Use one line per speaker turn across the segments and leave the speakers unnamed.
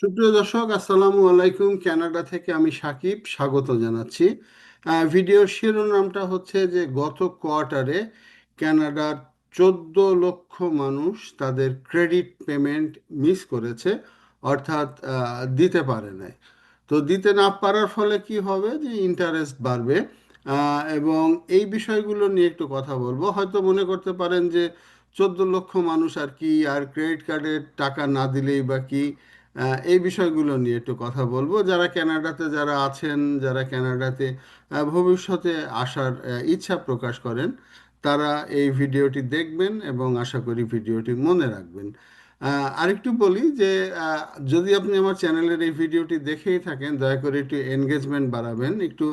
সুপ্রিয় দর্শক, আসসালামু আলাইকুম। কানাডা থেকে আমি সাকিব, স্বাগত জানাচ্ছি। ভিডিওর শিরোনামটা হচ্ছে যে, গত কোয়ার্টারে কানাডার চোদ্দ লক্ষ মানুষ তাদের ক্রেডিট পেমেন্ট মিস করেছে, অর্থাৎ দিতে পারে নাই। তো দিতে না পারার ফলে কি হবে? যে ইন্টারেস্ট বাড়বে। এবং এই বিষয়গুলো নিয়ে একটু কথা বলব। হয়তো মনে করতে পারেন যে, চোদ্দ লক্ষ মানুষ আর কি, আর ক্রেডিট কার্ডের টাকা না দিলেই বা কি এই বিষয়গুলো নিয়ে একটু কথা বলব। যারা কানাডাতে যারা আছেন যারা কানাডাতে আহ, ভবিষ্যতে আসার ইচ্ছা প্রকাশ করেন তারা এই ভিডিওটি দেখবেন এবং আশা করি ভিডিওটি মনে রাখবেন। আরেকটু বলি যে যদি আপনি আমার চ্যানেলের এই ভিডিওটি দেখেই থাকেন দয়া করে একটু এনগেজমেন্ট বাড়াবেন একটু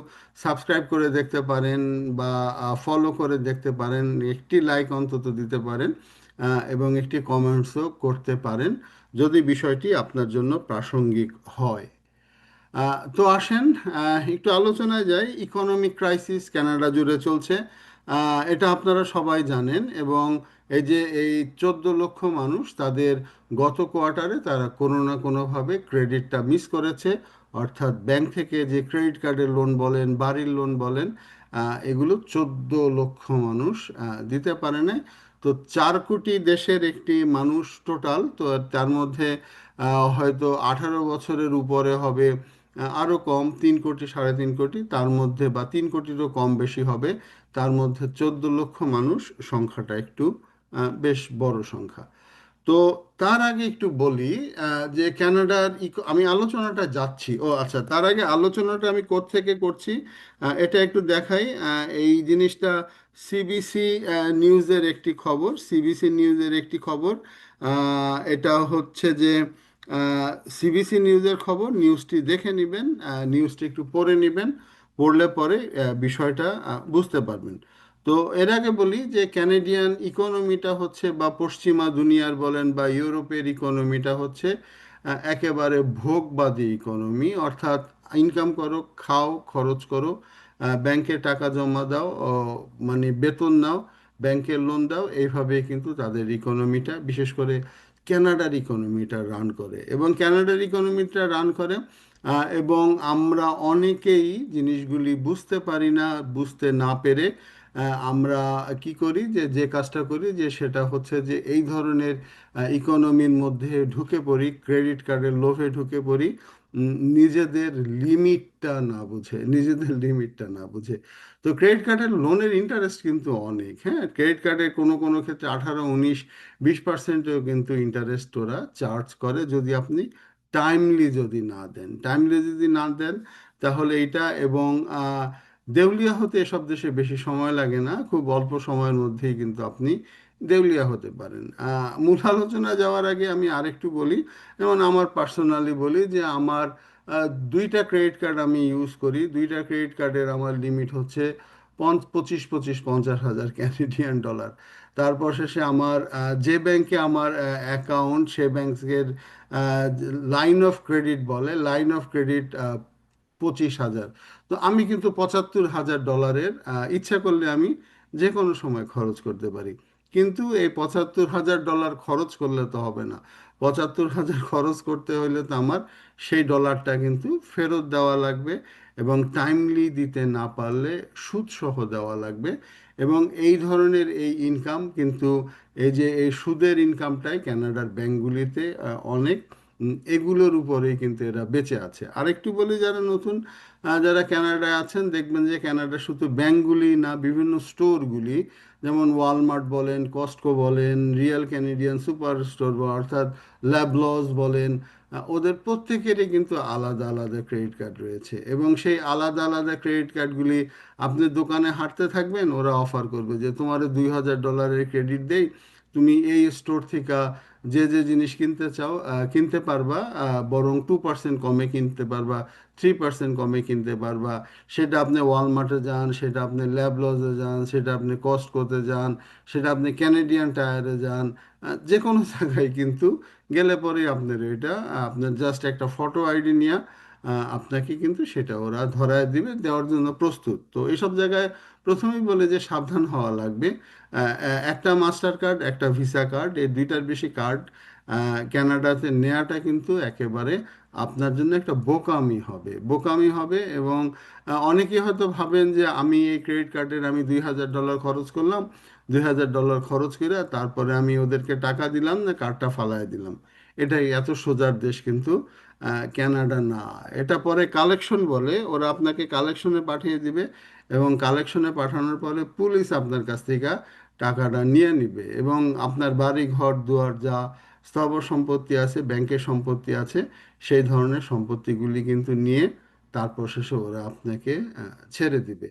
সাবস্ক্রাইব করে দেখতে পারেন বা ফলো করে দেখতে পারেন একটি লাইক অন্তত দিতে পারেন এবং একটি কমেন্টসও করতে পারেন। যদি বিষয়টি আপনার জন্য প্রাসঙ্গিক হয়। তো আসেন একটু আলোচনায় যাই। ইকোনমিক ক্রাইসিস কানাডা জুড়ে চলছে। এটা আপনারা সবাই জানেন এবং এই যে এই চোদ্দ লক্ষ মানুষ তাদের গত কোয়ার্টারে তারা কোনো না কোনোভাবে ক্রেডিটটা মিস করেছে। অর্থাৎ ব্যাংক থেকে যে ক্রেডিট কার্ডের লোন বলেন, বাড়ির লোন বলেন এগুলো চোদ্দ লক্ষ মানুষ দিতে পারে না তো চার কোটি দেশের একটি মানুষ টোটাল তো তার মধ্যে হয়তো আঠারো বছরের উপরে হবে আরও কম, তিন কোটি, সাড়ে তিন কোটি, তার মধ্যে বা তিন কোটিরও কম বেশি হবে, তার মধ্যে চোদ্দ লক্ষ মানুষ সংখ্যাটা একটু বেশ বড় সংখ্যা। তো তার আগে একটু বলি যে ক্যানাডার ইকো আমি আলোচনাটা যাচ্ছি। ও আচ্ছা তার আগে আলোচনাটা আমি কোত্থেকে করছি? এটা একটু দেখাই। এই জিনিসটা সিবিসি নিউজের একটি খবর। সিবিসি নিউজের একটি খবর। এটা হচ্ছে যে সিবিসি নিউজের খবর। নিউজটি দেখে নেবেন নিউজটি একটু পড়ে নেবেন। পড়লে পরে বিষয়টা বুঝতে পারবেন। তো এর আগে বলি যে ক্যানেডিয়ান ইকোনমিটা হচ্ছে বা পশ্চিমা দুনিয়ার বলেন বা ইউরোপের ইকোনমিটা হচ্ছে একেবারে ভোগবাদী ইকোনমি অর্থাৎ ইনকাম করো, খাও, খরচ করো ব্যাংকে টাকা জমা দাও মানে বেতন নাও ব্যাংকের লোন দাও এইভাবে কিন্তু তাদের ইকোনমিটা বিশেষ করে ক্যানাডার ইকোনমিটা রান করে। এবং ক্যানাডার ইকোনমিটা রান করে এবং আমরা অনেকেই জিনিসগুলি বুঝতে পারি না, বুঝতে না পেরে আমরা কি করি যে যে কাজটা করি যে, সেটা হচ্ছে যে, এই ধরনের ইকোনমির মধ্যে ঢুকে পড়ি ক্রেডিট কার্ডের লোভে ঢুকে পড়ি নিজেদের লিমিটটা না বুঝে, নিজেদের লিমিটটা না বুঝে। তো ক্রেডিট কার্ডের লোনের ইন্টারেস্ট কিন্তু অনেক হ্যাঁ? ক্রেডিট কার্ডে কোনো কোনো ক্ষেত্রে আঠারো, উনিশ, বিশ পার্সেন্টেও কিন্তু ইন্টারেস্ট ওরা চার্জ করে যদি আপনি টাইমলি যদি না দেন। টাইমলি যদি না দেন, তাহলে এটা এবং দেউলিয়া হতে এসব দেশে বেশি সময় লাগে না, খুব অল্প সময়ের মধ্যেই কিন্তু আপনি দেউলিয়া হতে পারেন। মূল আলোচনা যাওয়ার আগে আমি আরেকটু বলি, যেমন আমার পার্সোনালি বলি যে আমার দুইটা ক্রেডিট কার্ড আমি ইউজ করি। দুইটা ক্রেডিট কার্ডের আমার লিমিট হচ্ছে পঞ্চ পঁচিশ পঁচিশ, পঞ্চাশ হাজার ক্যানেডিয়ান ডলার। তারপর শেষে আমার যে ব্যাংকে আমার অ্যাকাউন্ট সে ব্যাংকের লাইন অফ ক্রেডিট বলে, লাইন অফ ক্রেডিট পঁচিশ হাজার। তো আমি কিন্তু পঁচাত্তর হাজার ডলারের ইচ্ছা করলে আমি যে কোনো সময় খরচ করতে পারি। কিন্তু এই পঁচাত্তর হাজার ডলার খরচ করলে তো হবে না। পঁচাত্তর হাজার খরচ করতে হলে তো আমার সেই ডলারটা কিন্তু ফেরত দেওয়া লাগবে এবং টাইমলি দিতে না পারলে সুদসহ দেওয়া লাগবে। এবং এই ধরনের এই ইনকাম কিন্তু এই যে এই সুদের ইনকামটাই কানাডার ব্যাঙ্কগুলিতে অনেক এগুলোর উপরেই কিন্তু এরা বেঁচে আছে। আরেকটু বলি, যারা নতুন যারা কানাডায় আছেন, দেখবেন যে কানাডা শুধু ব্যাঙ্কগুলি না, বিভিন্ন স্টোরগুলি, যেমন ওয়ালমার্ট বলেন কস্টকো বলেন রিয়েল ক্যানেডিয়ান সুপার স্টোর অর্থাৎ ল্যাবলস বলেন ওদের প্রত্যেকেরই কিন্তু আলাদা আলাদা ক্রেডিট কার্ড রয়েছে এবং সেই আলাদা আলাদা ক্রেডিট কার্ডগুলি আপনি দোকানে হাঁটতে থাকবেন, ওরা অফার করবে যে তোমার দুই হাজার ডলারের ক্রেডিট দেই, তুমি এই স্টোর থেকে যে যে জিনিস কিনতে চাও কিনতে পারবা বরং টু পার্সেন্ট কমে কিনতে পারবা থ্রি পার্সেন্ট কমে কিনতে পারবা। সেটা আপনি ওয়ালমার্টে যান, সেটা আপনি ল্যাবলজে যান, সেটা আপনি কস্ট করতে যান, সেটা আপনি ক্যানেডিয়ান টায়ারে যান যে কোনো জায়গায় কিন্তু গেলে পরে আপনার এটা, আপনার জাস্ট একটা ফটো আইডি নিয়ে আপনাকে কিন্তু সেটা ওরা ধরায় দিবে দেওয়ার জন্য প্রস্তুত। তো এসব জায়গায় প্রথমেই বলে যে সাবধান হওয়া লাগবে। একটা মাস্টার কার্ড একটা ভিসা কার্ড এই দুইটার বেশি কার্ড আহ, কানাডাতে নেওয়াটা কিন্তু একেবারে আপনার জন্য একটা বোকামি হবে। বোকামি হবে এবং আহ, অনেকেই হয়তো ভাবেন যে আমি এই ক্রেডিট কার্ডের আমি দুই হাজার ডলার খরচ করলাম দুই হাজার ডলার খরচ করে তারপরে আমি ওদেরকে টাকা দিলাম না কার্ডটা ফালায় দিলাম। এটাই এত সোজার দেশ কিন্তু কানাডা না। এটা পরে কালেকশন বলে, ওরা আপনাকে কালেকশনে পাঠিয়ে দিবে এবং কালেকশনে পাঠানোর পরে পুলিশ আপনার কাছ থেকে টাকাটা নিয়ে নিবে এবং আপনার বাড়ি, ঘর, দুয়ার যা স্থাবর সম্পত্তি আছে ব্যাংকের সম্পত্তি আছে, সেই ধরনের সম্পত্তিগুলি কিন্তু নিয়ে তারপর শেষে ওরা আপনাকে ছেড়ে দিবে।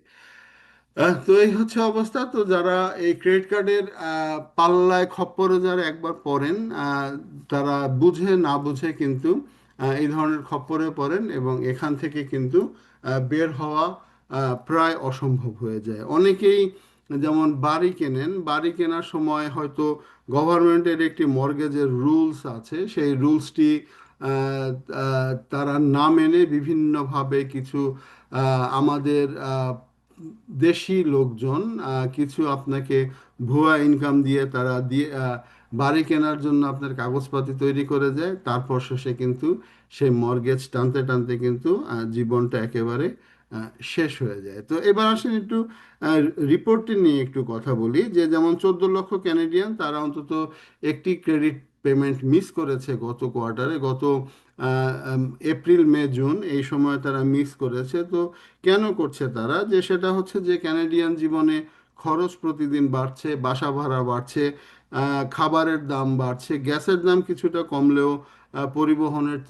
তো এই হচ্ছে অবস্থা। তো যারা এই ক্রেডিট কার্ডের পাল্লায় খপ্পরে যারা একবার পড়েন তারা বুঝে না বুঝে কিন্তু এই ধরনের খপ্পরে পড়েন এবং এখান থেকে কিন্তু বের হওয়া প্রায় অসম্ভব হয়ে যায়। অনেকেই যেমন বাড়ি কেনেন, বাড়ি কেনার সময় হয়তো গভর্নমেন্টের একটি মর্গেজের রুলস আছে। সেই রুলসটি তারা না মেনে বিভিন্নভাবে কিছু আমাদের দেশি লোকজন কিছু আপনাকে ভুয়া ইনকাম দিয়ে তারা দিয়ে বাড়ি কেনার জন্য আপনার কাগজপাতি তৈরি করে দেয়, তারপর শেষে কিন্তু সেই মর্গেজ টানতে টানতে কিন্তু জীবনটা একেবারে শেষ হয়ে যায়। তো এবার আসেন একটু রিপোর্টটি নিয়ে একটু কথা বলি, যে যেমন চোদ্দ লক্ষ ক্যানাডিয়ান তারা অন্তত একটি ক্রেডিট পেমেন্ট মিস করেছে গত কোয়ার্টারে গত এপ্রিল মে জুন এই সময় তারা মিস করেছে। তো কেন করছে তারা? যে সেটা হচ্ছে যে ক্যানাডিয়ান জীবনে খরচ প্রতিদিন বাড়ছে, বাসা ভাড়া বাড়ছে খাবারের দাম বাড়ছে। গ্যাসের দাম কিছুটা কমলেও পরিবহনের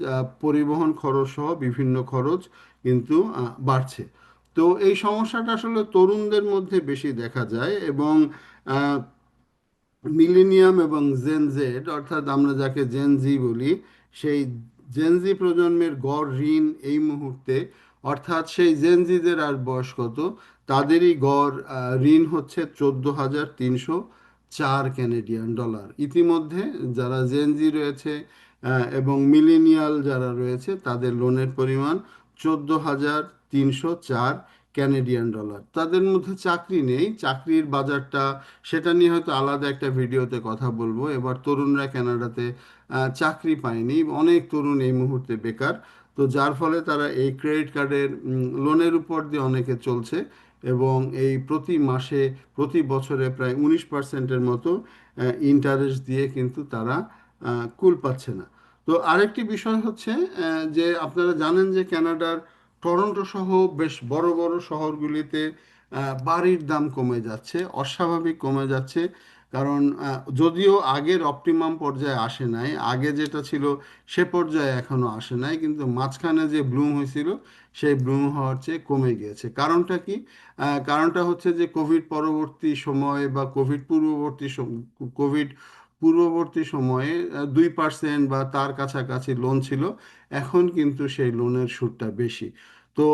পরিবহন খরচ সহ বিভিন্ন খরচ কিন্তু বাড়ছে। তো এই সমস্যাটা আসলে তরুণদের মধ্যে বেশি দেখা যায় এবং মিলেনিয়াম এবং জেন জেড অর্থাৎ আমরা যাকে জেন জি বলি, সেই জেন জি প্রজন্মের গড় ঋণ এই মুহূর্তে, অর্থাৎ সেই জেন জিদের আর বয়স কত, তাদেরই গড় ঋণ হচ্ছে চোদ্দ হাজার তিনশো চার ক্যানেডিয়ান ডলার ইতিমধ্যে যারা জেনজি রয়েছে এবং মিলেনিয়াল যারা রয়েছে তাদের লোনের পরিমাণ চোদ্দ হাজার তিনশো চার ক্যানেডিয়ান ডলার তাদের মধ্যে চাকরি নেই। চাকরির বাজারটা সেটা নিয়ে হয়তো আলাদা একটা ভিডিওতে কথা বলব। এবার তরুণরা কানাডাতে আহ, চাকরি পায়নি। অনেক তরুণ এই মুহূর্তে বেকার। তো যার ফলে তারা এই ক্রেডিট কার্ডের লোনের উপর দিয়ে অনেকে চলছে। এবং এই প্রতি মাসে, প্রতি বছরে প্রায় উনিশ পার্সেন্টের মতো ইন্টারেস্ট দিয়ে কিন্তু তারা কুল পাচ্ছে না। তো আরেকটি বিষয় হচ্ছে যে আপনারা জানেন যে ক্যানাডার টরন্টো সহ বেশ বড় বড় শহরগুলিতে বাড়ির দাম কমে যাচ্ছে, অস্বাভাবিক কমে যাচ্ছে। কারণ যদিও আগের অপটিমাম পর্যায়ে আসে নাই, আগে যেটা ছিল সে পর্যায়ে এখনও আসে নাই, কিন্তু মাঝখানে যে ব্লুম হয়েছিল, সেই ব্লুম হওয়ার চেয়ে কমে গিয়েছে। কারণটা কি? কারণটা হচ্ছে যে কোভিড পরবর্তী সময়ে বা কোভিড পূর্ববর্তী কোভিড পূর্ববর্তী সময়ে দুই পার্সেন্ট বা তার কাছাকাছি লোন ছিল, এখন কিন্তু সেই লোনের সুদটা বেশি। তো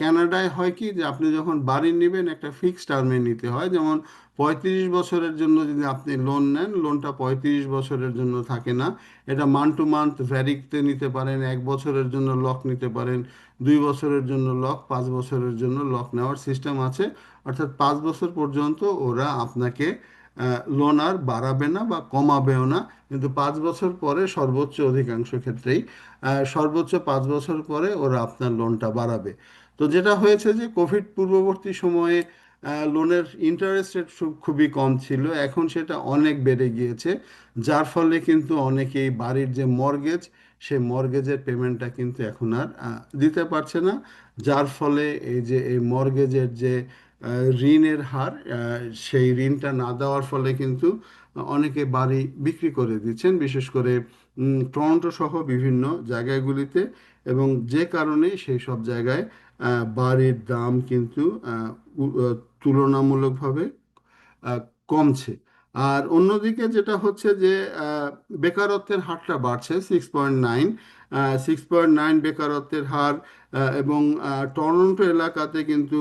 ক্যানাডায় হয় কি যে আপনি যখন বাড়ি নেবেন একটা ফিক্সড টার্মে নিতে হয়। যেমন পঁয়ত্রিশ বছরের জন্য যদি আপনি লোন নেন লোনটা পঁয়ত্রিশ বছরের জন্য থাকে না। এটা মান্থ টু মান্থ ভ্যারিতে নিতে পারেন, এক বছরের জন্য লক নিতে পারেন, দুই বছরের জন্য লক পাঁচ বছরের জন্য লক নেওয়ার সিস্টেম আছে। অর্থাৎ পাঁচ বছর পর্যন্ত ওরা আপনাকে লোন আর বাড়াবে না বা কমাবেও না। কিন্তু পাঁচ বছর পরে সর্বোচ্চ অধিকাংশ ক্ষেত্রেই সর্বোচ্চ পাঁচ বছর পরে ওরা আপনার লোনটা বাড়াবে। তো যেটা হয়েছে যে কোভিড পূর্ববর্তী সময়ে লোনের ইন্টারেস্ট রেট খুবই কম ছিল। এখন সেটা অনেক বেড়ে গিয়েছে। যার ফলে কিন্তু অনেকেই বাড়ির যে মর্গেজ সেই মর্গেজের পেমেন্টটা কিন্তু এখন আর দিতে পারছে না। যার ফলে এই যে এই মর্গেজের যে ঋণের হার সেই ঋণটা না দেওয়ার ফলে কিন্তু অনেকে বাড়ি বিক্রি করে দিচ্ছেন, বিশেষ করে টরন্টো সহ বিভিন্ন জায়গাগুলিতে এবং যে কারণে সেই সব জায়গায় বাড়ির দাম কিন্তু তুলনামূলকভাবে কমছে। আর অন্যদিকে যেটা হচ্ছে যে বেকারত্বের হারটা বাড়ছে six point nine six point nine বেকারত্বের হার এবং টরন্টো এলাকাতে কিন্তু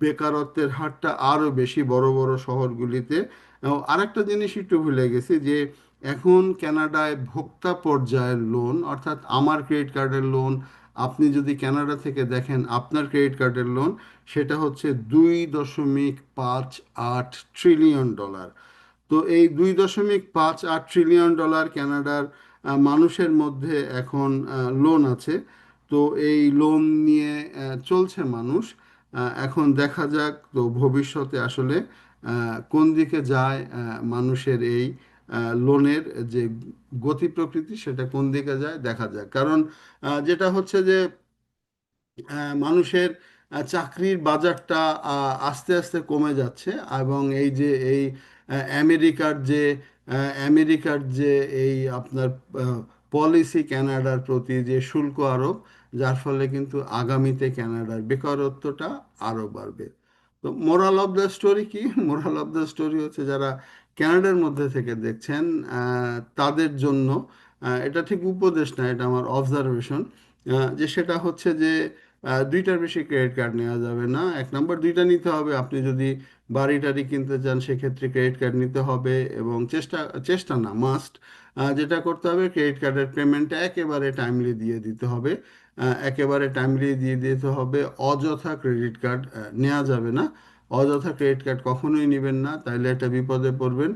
বেকারত্বের হারটা আরও বেশি বড় বড় শহরগুলিতে। আরেকটা জিনিস একটু ভুলে গেছি যে এখন কানাডায় ভোক্তা পর্যায়ের লোন অর্থাৎ আমার ক্রেডিট কার্ডের লোন আপনি যদি কানাডা থেকে দেখেন আপনার ক্রেডিট কার্ডের লোন সেটা হচ্ছে দুই দশমিক পাঁচ আট ট্রিলিয়ন ডলার তো এই দুই দশমিক পাঁচ আট ট্রিলিয়ন ডলার কানাডার মানুষের মধ্যে এখন লোন আছে। তো এই লোন নিয়ে চলছে মানুষ। এখন দেখা যাক তো ভবিষ্যতে আসলে কোন দিকে যায় মানুষের এই লোনের যে গতি প্রকৃতি সেটা কোন দিকে যায় দেখা যাক। কারণ যেটা হচ্ছে যে মানুষের চাকরির বাজারটা আস্তে আস্তে কমে যাচ্ছে এবং এই যে এই আমেরিকার যে আমেরিকার যে এই আপনার পলিসি কানাডার প্রতি যে শুল্ক আরোপ যার ফলে কিন্তু আগামীতে কানাডার বেকারত্বটা আরও বাড়বে। তো মোরাল অফ দ্য স্টোরি কি? মোরাল অফ দ্য স্টোরি হচ্ছে যারা ক্যানাডার মধ্যে থেকে দেখছেন তাদের জন্য এটা ঠিক উপদেশ না, এটা আমার অবজারভেশন যে সেটা হচ্ছে যে দুইটার বেশি ক্রেডিট কার্ড নেওয়া যাবে না। এক নম্বর দুইটা নিতে হবে। আপনি যদি বাড়ি টাড়ি কিনতে চান, সেক্ষেত্রে ক্রেডিট কার্ড নিতে হবে এবং চেষ্টা চেষ্টা না মাস্ট যেটা করতে হবে ক্রেডিট কার্ডের পেমেন্টটা একেবারে টাইমলি দিয়ে দিতে হবে। একেবারে টাইমলি দিয়ে দিতে হবে। অযথা ক্রেডিট কার্ড নেওয়া যাবে না। অযথা ক্রেডিট কার্ড কখনোই নেবেন না, তাইলে একটা বিপদে পড়বেন।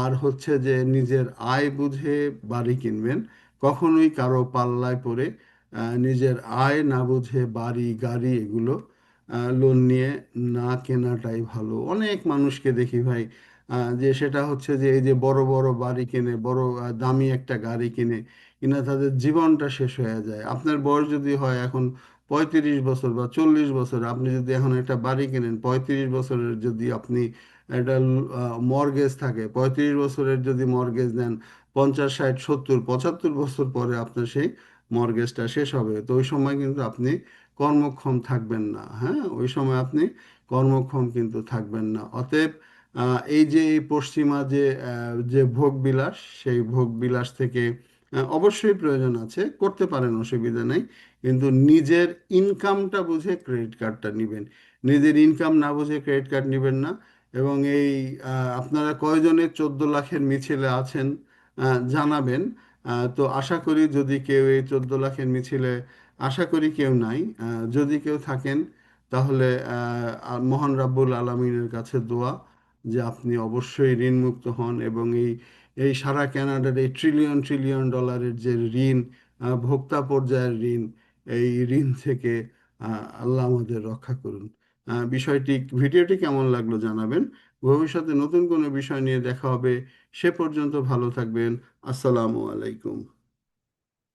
আর হচ্ছে যে নিজের আয় বুঝে বাড়ি কিনবেন। কখনোই কারও পাল্লায় পড়ে নিজের আয় না বুঝে বাড়ি, গাড়ি এগুলো লোন নিয়ে না কেনাটাই ভালো। অনেক মানুষকে দেখি ভাই যে সেটা হচ্ছে যে এই যে বড় বড় বাড়ি কিনে, বড় দামি একটা গাড়ি কিনে কিনা তাদের জীবনটা শেষ হয়ে যায়। আপনার বয়স যদি হয় এখন পঁয়ত্রিশ বছর বা চল্লিশ বছর, আপনি যদি এখন একটা বাড়ি কিনেন, পঁয়ত্রিশ বছরের যদি আপনি একটা মর্গেজ থাকে, পঁয়ত্রিশ বছরের যদি মর্গেজ নেন, পঞ্চাশ, ষাট, সত্তর, পঁচাত্তর বছর পরে আপনার সেই মর্গেজটা শেষ হবে। তো ওই সময় কিন্তু আপনি কর্মক্ষম থাকবেন না হ্যাঁ? ওই সময় আপনি কর্মক্ষম কিন্তু থাকবেন না। অতএব এই যে পশ্চিমা যে যে ভোগবিলাস, সেই ভোগবিলাস থেকে অবশ্যই প্রয়োজন আছে, করতে পারেন, অসুবিধা নেই। কিন্তু নিজের ইনকামটা বুঝে ক্রেডিট কার্ডটা নেবেন। নিজের ইনকাম না বুঝে ক্রেডিট কার্ড নেবেন না। এবং এই আপনারা কয়জনের চোদ্দ লাখের মিছিলে আছেন জানাবেন। তো আশা করি যদি কেউ এই চোদ্দ লাখের মিছিলে, আশা করি কেউ নাই যদি কেউ থাকেন, তাহলে মহান রাব্বুল আলামিনের কাছে দোয়া যে আপনি অবশ্যই ঋণমুক্ত হন এবং এই এই সারা ক্যানাডার এই ট্রিলিয়ন ট্রিলিয়ন ডলারের যে ঋণ ভোক্তা পর্যায়ের ঋণ, এই ঋণ থেকে আল্লাহ আমাদের রক্ষা করুন। বিষয়টি, ভিডিওটি কেমন লাগল জানাবেন। ভবিষ্যতে নতুন কোনো বিষয় নিয়ে দেখা হবে। সে পর্যন্ত ভালো থাকবেন। আসসালামু আলাইকুম।